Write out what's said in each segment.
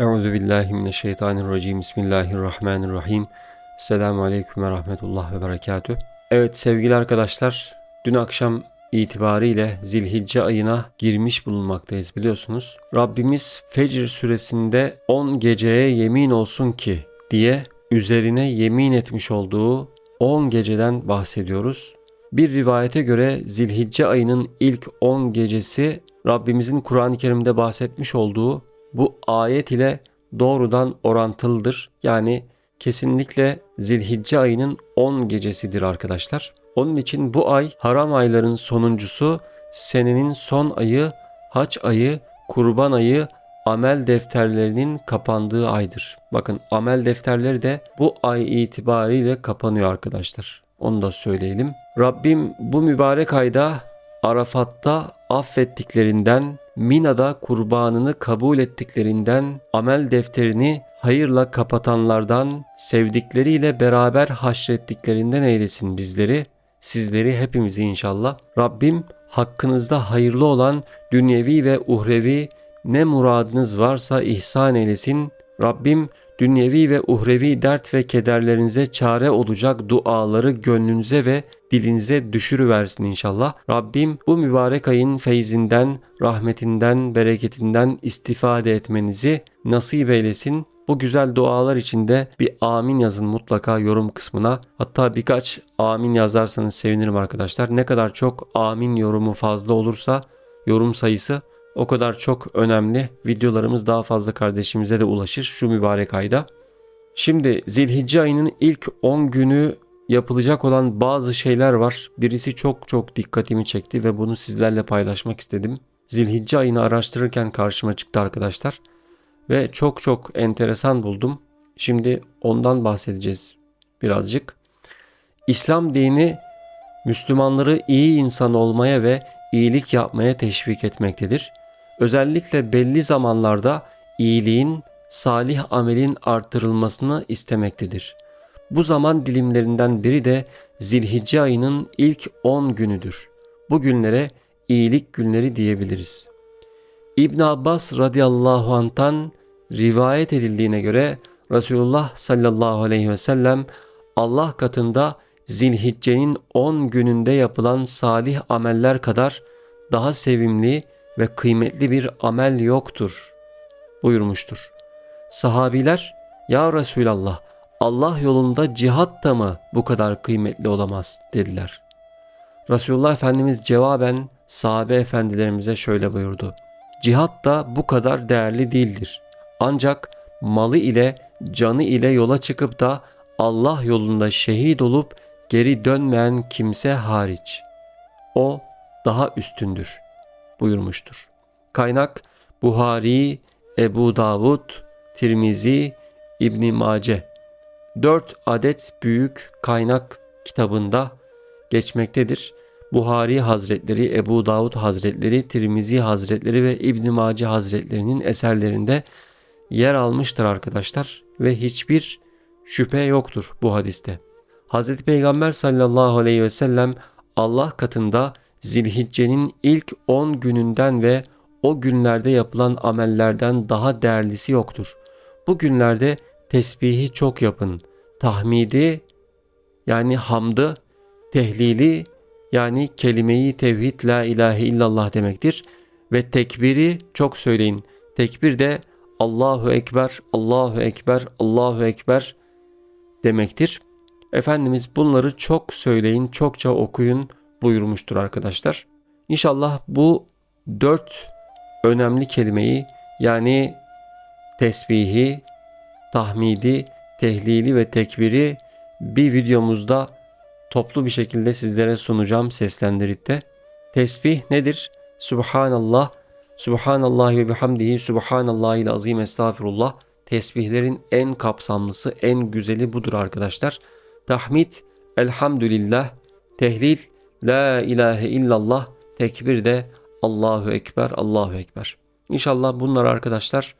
Euzu billahi mineşşeytanirracim. Bismillahirrahmanirrahim. Selamun aleyküm ve rahmetullah ve berekatüh. Evet sevgili arkadaşlar, dün akşam itibariyle Zilhicce ayına girmiş bulunmaktayız biliyorsunuz. Rabbimiz Fecr suresinde 10 geceye yemin olsun ki diye üzerine yemin etmiş olduğu 10 geceden bahsediyoruz. Bir rivayete göre Zilhicce ayının ilk 10 gecesi Rabbimizin Kur'an-ı Kerim'de bahsetmiş olduğu bu ayet ile doğrudan orantılıdır. Yani kesinlikle Zilhicce ayının 10 gecesidir arkadaşlar. Onun için bu ay haram ayların sonuncusu, senenin son ayı, haç ayı, kurban ayı, amel defterlerinin kapandığı aydır. Bakın amel defterleri de bu ay itibariyle kapanıyor arkadaşlar. Onu da söyleyelim. Rabbim bu mübarek ayda Arafat'ta affettiklerinden, Mina'da kurbanını kabul ettiklerinden, amel defterini hayırla kapatanlardan, sevdikleriyle beraber haşrettiklerinden eylesin bizleri, sizleri hepimizi inşallah. Rabbim hakkınızda hayırlı olan dünyevi ve uhrevi ne muradınız varsa ihsan eylesin. Rabbim dünyevi ve uhrevi dert ve kederlerinize çare olacak duaları gönlünüze ve dilinize düşürüversin inşallah. Rabbim bu mübarek ayın feyzinden, rahmetinden, bereketinden istifade etmenizi nasip eylesin. Bu güzel dualar içinde bir amin yazın mutlaka yorum kısmına. Hatta birkaç amin yazarsanız sevinirim arkadaşlar. Ne kadar çok amin yorumu fazla olursa yorum sayısı o kadar çok önemli. Videolarımız daha fazla kardeşimize de ulaşır şu mübarek ayda. Şimdi Zilhicce ayının ilk 10 günü yapılacak olan bazı şeyler var. Birisi çok çok dikkatimi çekti ve bunu sizlerle paylaşmak istedim. Zilhicce ayını araştırırken karşıma çıktı arkadaşlar. Ve çok çok enteresan buldum. Şimdi ondan bahsedeceğiz birazcık. İslam dini Müslümanları iyi insan olmaya ve iyilik yapmaya teşvik etmektedir. Özellikle belli zamanlarda iyiliğin, salih amelin artırılmasını istemektedir. Bu zaman dilimlerinden biri de Zilhicce ayının ilk 10 günüdür. Bu günlere iyilik günleri diyebiliriz. İbn Abbas radıyallahu anh'tan rivayet edildiğine göre Resulullah sallallahu aleyhi ve sellem Allah katında Zilhicce'nin 10 gününde yapılan salih ameller kadar daha sevimli ve kıymetli bir amel yoktur buyurmuştur. Sahabiler ya Resulallah Allah yolunda cihat da mı bu kadar kıymetli olamaz dediler. Resulullah Efendimiz cevaben sahabe efendilerimize şöyle buyurdu. Cihat da bu kadar değerli değildir. Ancak malı ile canı ile yola çıkıp da Allah yolunda şehit olup geri dönmeyen kimse hariç. O daha üstündür buyurmuştur. Kaynak Buhari, Ebu Davud, Tirmizi, İbn Mace. Dört adet büyük kaynak kitabında geçmektedir. Buhari Hazretleri, Ebu Davud Hazretleri, Tirmizi Hazretleri ve İbn Mace Hazretlerinin eserlerinde yer almıştır arkadaşlar ve hiçbir şüphe yoktur bu hadiste. Hz. Peygamber sallallahu aleyhi ve sellem Allah katında Zilhicce'nin ilk 10 gününden ve o günlerde yapılan amellerden daha değerlisi yoktur. Bu günlerde tesbihi çok yapın. Tahmidi yani hamdı, tehlili yani kelimeyi tevhid la ilahe illallah demektir. Ve tekbiri çok söyleyin. Tekbir de Allahu Ekber, Allahu Ekber, Allahu Ekber demektir. Efendimiz bunları çok söyleyin, çokça okuyun buyurmuştur arkadaşlar. İnşallah bu dört önemli kelimeyi yani tesbihi, tahmidi, tehlili ve tekbiri bir videomuzda toplu bir şekilde sizlere sunacağım seslendirip de. Tesbih nedir? Subhanallah, Subhanallah ve bihamdihi, Subhanallahil azim estağfirullah. Tesbihlerin en kapsamlısı, en güzeli budur arkadaşlar. Tahmid, elhamdülillah, tehlil, la ilahe illallah, tekbir de Allahu Ekber, Allahu Ekber. İnşallah bunlar arkadaşlar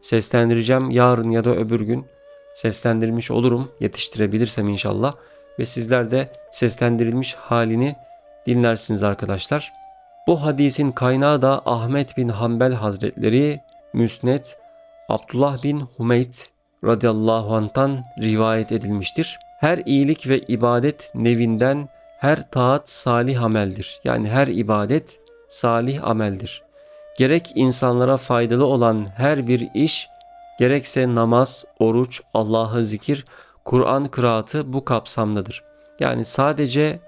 seslendireceğim yarın ya da öbür gün seslendirilmiş olurum yetiştirebilirsem inşallah ve sizler de seslendirilmiş halini dinlersiniz arkadaşlar. Bu hadisin kaynağı da Ahmet bin Hanbel Hazretleri Müsnet Abdullah bin Humeyd radıyallahu anh'tan rivayet edilmiştir. Her iyilik ve ibadet nevinden her taat salih ameldir. Yani her ibadet salih ameldir. Gerek insanlara faydalı olan her bir iş, gerekse namaz, oruç, Allah'ı zikir, Kur'an kıraatı bu kapsamdadır. Yani sadece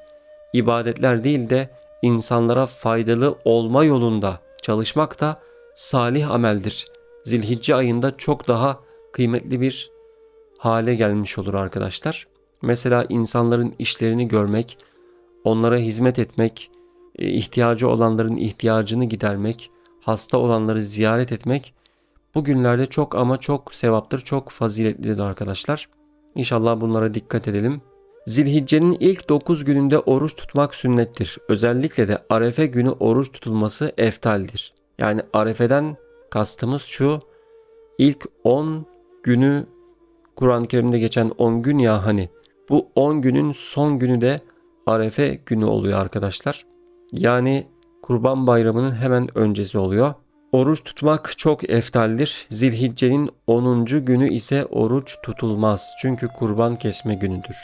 ibadetler değil de insanlara faydalı olma yolunda çalışmak da salih ameldir. Zilhicce ayında çok daha kıymetli bir hale gelmiş olur arkadaşlar. Mesela insanların işlerini görmek, onlara hizmet etmek, e, ihtiyacı olanların ihtiyacını gidermek, hasta olanları ziyaret etmek bu günlerde çok ama çok sevaptır, çok faziletlidir arkadaşlar. İnşallah bunlara dikkat edelim. Zilhicce'nin ilk 9 gününde oruç tutmak sünnettir. Özellikle de Arefe günü oruç tutulması eftaldir. Yani Arefe'den kastımız şu. İlk 10 günü Kur'an-ı Kerim'de geçen 10 gün ya hani bu 10 günün son günü de Arefe günü oluyor arkadaşlar. Yani Kurban Bayramı'nın hemen öncesi oluyor. Oruç tutmak çok eftaldir. Zilhicce'nin 10. günü ise oruç tutulmaz. Çünkü kurban kesme günüdür.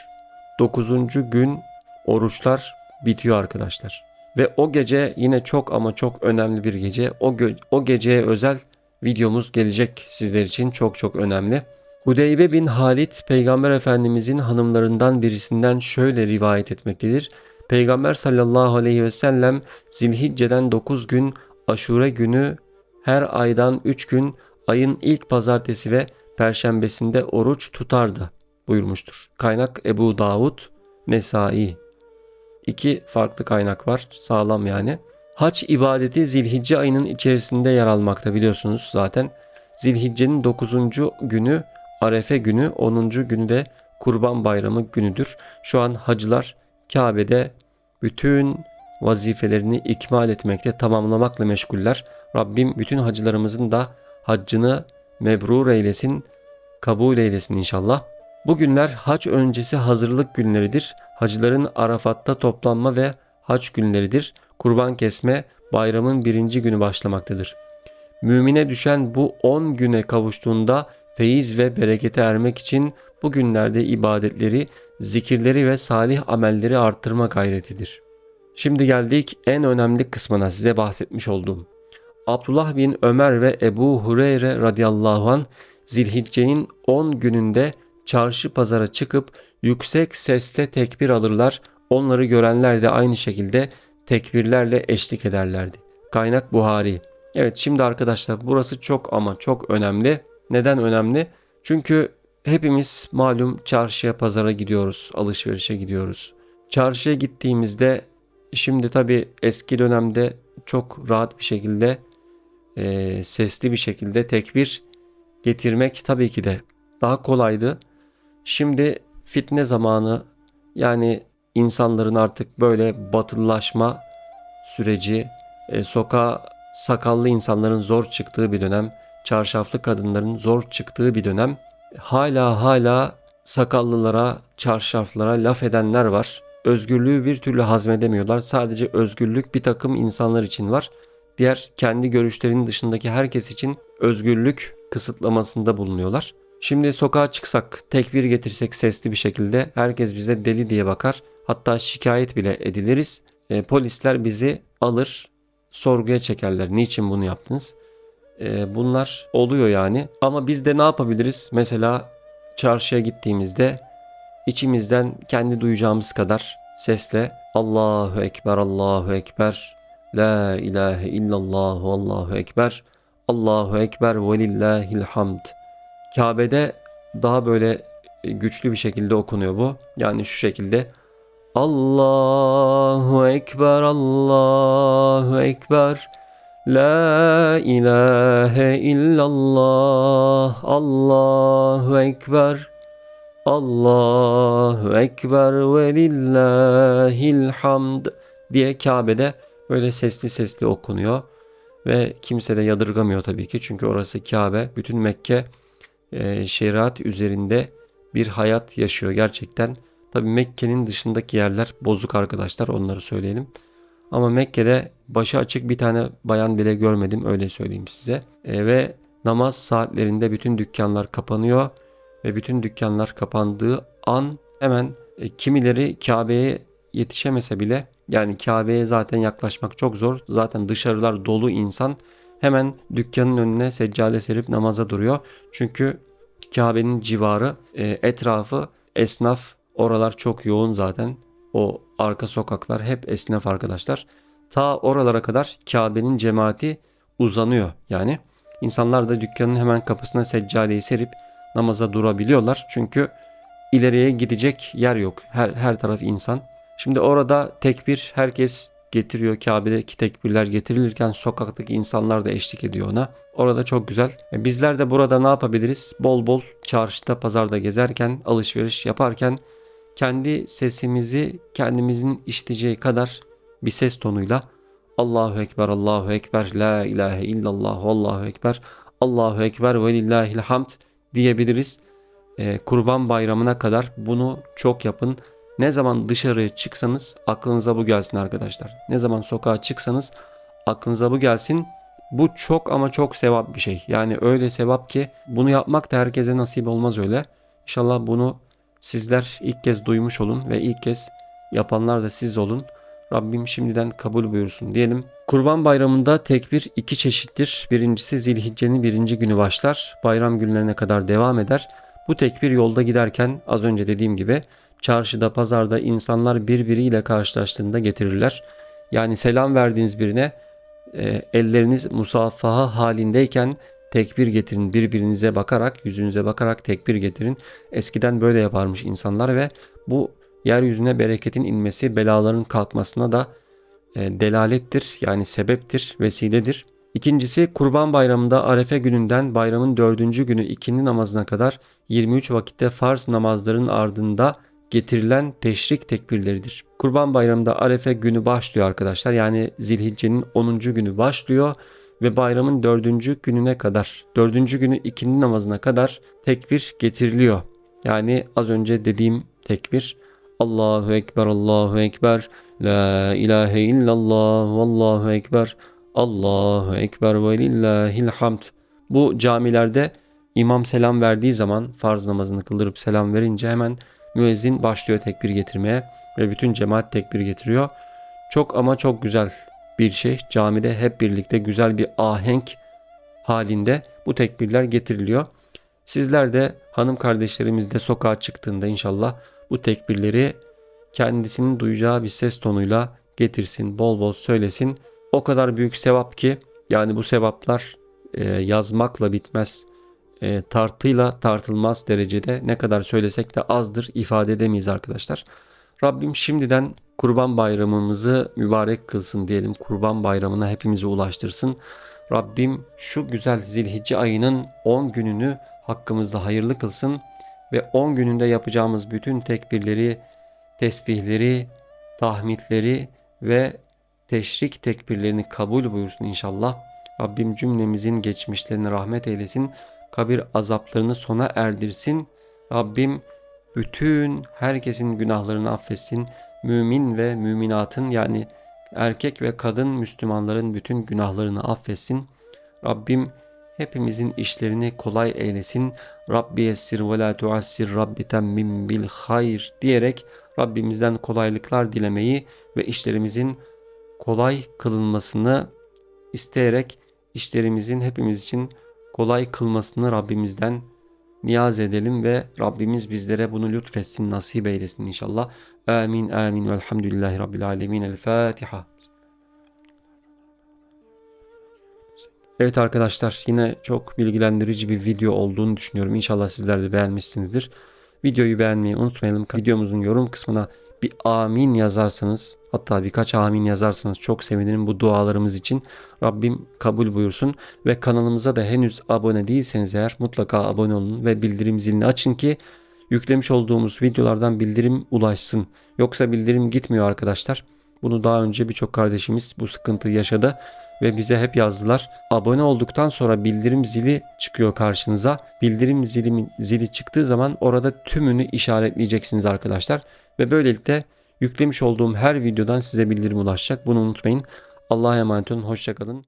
9. gün oruçlar bitiyor arkadaşlar. Ve o gece yine çok ama çok önemli bir gece. O, o geceye özel videomuz gelecek sizler için çok çok önemli. Hudeybe bin Halid Peygamber Efendimizin hanımlarından birisinden şöyle rivayet etmektedir. Peygamber sallallahu aleyhi ve sellem Zilhicce'den 9 gün aşure günü her aydan 3 gün ayın ilk pazartesi ve perşembesinde oruç tutardı buyurmuştur. Kaynak Ebu Davud, Nesai. İki farklı kaynak var sağlam yani. Hac ibadeti Zilhicce ayının içerisinde yer almakta biliyorsunuz zaten. Zilhicce'nin 9. günü Arefe günü, 10. günü de Kurban Bayramı günüdür. Şu an hacılar Kabe'de bütün vazifelerini ikmal etmekte, tamamlamakla meşguller. Rabbim bütün hacılarımızın da haccını mebrur eylesin, kabul eylesin inşallah. Bu günler hac öncesi hazırlık günleridir. Hacıların Arafat'ta toplanma ve hac günleridir. Kurban kesme bayramın birinci günü başlamaktadır. Mümine düşen bu 10 güne kavuştuğunda feyiz ve berekete ermek için bu günlerde ibadetleri, zikirleri ve salih amelleri arttırma gayretidir. Şimdi geldik en önemli kısmına size bahsetmiş olduğum. Abdullah bin Ömer ve Ebu Hureyre radıyallahu an Zilhicce'nin 10 gününde çarşı pazara çıkıp yüksek sesle tekbir alırlar. Onları görenler de aynı şekilde tekbirlerle eşlik ederlerdi. Kaynak Buhari. Evet şimdi arkadaşlar burası çok ama çok önemli. Neden önemli? Çünkü hepimiz malum çarşıya pazara gidiyoruz, alışverişe gidiyoruz. Çarşıya gittiğimizde şimdi tabi eski dönemde çok rahat bir şekilde e, sesli bir şekilde tekbir getirmek tabii ki de daha kolaydı. Şimdi fitne zamanı yani insanların artık böyle batılılaşma süreci, e, sokağa sakallı insanların zor çıktığı bir dönem, çarşaflı kadınların zor çıktığı bir dönem. Hala hala sakallılara, çarşaflara laf edenler var. Özgürlüğü bir türlü hazmedemiyorlar. Sadece özgürlük bir takım insanlar için var. Diğer kendi görüşlerinin dışındaki herkes için özgürlük kısıtlamasında bulunuyorlar. Şimdi sokağa çıksak, tekbir getirsek sesli bir şekilde herkes bize deli diye bakar. Hatta şikayet bile ediliriz. E, polisler bizi alır, sorguya çekerler. Niçin bunu yaptınız? E, bunlar oluyor yani. Ama biz de ne yapabiliriz? Mesela çarşıya gittiğimizde içimizden kendi duyacağımız kadar sesle Allahu Ekber, Allahu Ekber, La ilahe illallah, Allahu Ekber, Allahu Ekber ve lillahil hamd. Kabe'de daha böyle güçlü bir şekilde okunuyor bu. Yani şu şekilde Allahu Ekber, Allahu Ekber. La ilahe illallah, Allahu Ekber. Allahu Ekber ve lillahil hamd diye Kabe'de böyle sesli sesli okunuyor. Ve kimse de yadırgamıyor tabii ki. Çünkü orası Kabe. Bütün Mekke e, şeriat üzerinde bir hayat yaşıyor gerçekten. Tabii Mekke'nin dışındaki yerler bozuk arkadaşlar onları söyleyelim. Ama Mekke'de başı açık bir tane bayan bile görmedim öyle söyleyeyim size. E, ve namaz saatlerinde bütün dükkanlar kapanıyor ve bütün dükkanlar kapandığı an hemen e, kimileri Kabe'ye yetişemese bile yani Kabe'ye zaten yaklaşmak çok zor. Zaten dışarılar dolu insan hemen dükkanın önüne seccade serip namaza duruyor. Çünkü Kabe'nin civarı, e, etrafı esnaf, oralar çok yoğun zaten. O arka sokaklar hep esnaf arkadaşlar. Ta oralara kadar Kabe'nin cemaati uzanıyor yani. İnsanlar da dükkanın hemen kapısına seccadeyi serip namaza durabiliyorlar. Çünkü ileriye gidecek yer yok. Her, her taraf insan. Şimdi orada tekbir herkes getiriyor. Kabe'deki tekbirler getirilirken sokaktaki insanlar da eşlik ediyor ona. Orada çok güzel. E, Bizler de burada ne yapabiliriz? Bol bol çarşıda, pazarda gezerken, alışveriş yaparken kendi sesimizi kendimizin işiteceği kadar bir ses tonuyla Allahu Ekber, Allahu Ekber, La ilahe illallah, Allahu Ekber, Allahu Ekber ve lillahil hamd diyebiliriz. Ee, Kurban bayramına kadar bunu çok yapın. Ne zaman dışarıya çıksanız aklınıza bu gelsin arkadaşlar. Ne zaman sokağa çıksanız aklınıza bu gelsin. Bu çok ama çok sevap bir şey. Yani öyle sevap ki bunu yapmak da herkese nasip olmaz öyle. İnşallah bunu sizler ilk kez duymuş olun ve ilk kez yapanlar da siz olun. Rabbim şimdiden kabul buyursun diyelim. Kurban bayramında tekbir iki çeşittir. Birincisi Zilhicce'nin birinci günü başlar. Bayram günlerine kadar devam eder. Bu tekbir yolda giderken az önce dediğim gibi çarşıda pazarda insanlar birbiriyle karşılaştığında getirirler. Yani selam verdiğiniz birine e, elleriniz musafaha halindeyken tekbir getirin birbirinize bakarak yüzünüze bakarak tekbir getirin. Eskiden böyle yaparmış insanlar ve bu yeryüzüne bereketin inmesi belaların kalkmasına da e, delalettir yani sebeptir vesiledir. İkincisi Kurban Bayramı'nda Arefe gününden bayramın dördüncü günü ikindi namazına kadar 23 vakitte farz namazların ardında getirilen teşrik tekbirleridir. Kurban Bayramı'nda Arefe günü başlıyor arkadaşlar. Yani Zilhicce'nin 10. günü başlıyor ve bayramın 4. gününe kadar, 4. günü ikindi namazına kadar tekbir getiriliyor. Yani az önce dediğim tekbir Allahu Ekber, Allahu Ekber, La ilahe illallah, Vallahu Ekber, Allahu Ekber ve lillahil hamd. Bu camilerde imam selam verdiği zaman farz namazını kıldırıp selam verince hemen müezzin başlıyor tekbir getirmeye ve bütün cemaat tekbir getiriyor. Çok ama çok güzel bir şey. Camide hep birlikte güzel bir ahenk halinde bu tekbirler getiriliyor. Sizler de hanım kardeşlerimiz de sokağa çıktığında inşallah bu tekbirleri kendisinin duyacağı bir ses tonuyla getirsin, bol bol söylesin. O kadar büyük sevap ki yani bu sevaplar e, yazmakla bitmez. E, tartıyla tartılmaz derecede ne kadar söylesek de azdır ifade edemeyiz arkadaşlar. Rabbim şimdiden Kurban Bayramımızı mübarek kılsın diyelim. Kurban Bayramına hepimizi ulaştırsın. Rabbim şu güzel Zilhicce ayının 10 gününü hakkımızda hayırlı kılsın ve 10 gününde yapacağımız bütün tekbirleri, tesbihleri, tahmidleri ve teşrik tekbirlerini kabul buyursun inşallah. Rabbim cümlemizin geçmişlerini rahmet eylesin. Kabir azaplarını sona erdirsin. Rabbim bütün herkesin günahlarını affetsin. Mümin ve müminatın yani erkek ve kadın Müslümanların bütün günahlarını affetsin. Rabbim hepimizin işlerini kolay eylesin. Rabbi yessir ve la tuassir Rabbi temmim bil hayr diyerek Rabbimizden kolaylıklar dilemeyi ve işlerimizin kolay kılınmasını isteyerek işlerimizin hepimiz için kolay kılmasını Rabbimizden niyaz edelim ve Rabbimiz bizlere bunu lütfetsin, nasip eylesin inşallah. Amin, amin. Velhamdülillahi Rabbil alemin. El Fatiha. Evet arkadaşlar yine çok bilgilendirici bir video olduğunu düşünüyorum. İnşallah sizler de beğenmişsinizdir. Videoyu beğenmeyi unutmayalım. Videomuzun yorum kısmına bir amin yazarsanız hatta birkaç amin yazarsanız çok sevinirim bu dualarımız için. Rabbim kabul buyursun ve kanalımıza da henüz abone değilseniz eğer mutlaka abone olun ve bildirim zilini açın ki yüklemiş olduğumuz videolardan bildirim ulaşsın. Yoksa bildirim gitmiyor arkadaşlar. Bunu daha önce birçok kardeşimiz bu sıkıntıyı yaşadı ve bize hep yazdılar. Abone olduktan sonra bildirim zili çıkıyor karşınıza. Bildirim zili, zili çıktığı zaman orada tümünü işaretleyeceksiniz arkadaşlar. Ve böylelikle yüklemiş olduğum her videodan size bildirim ulaşacak. Bunu unutmayın. Allah'a emanet olun. Hoşçakalın.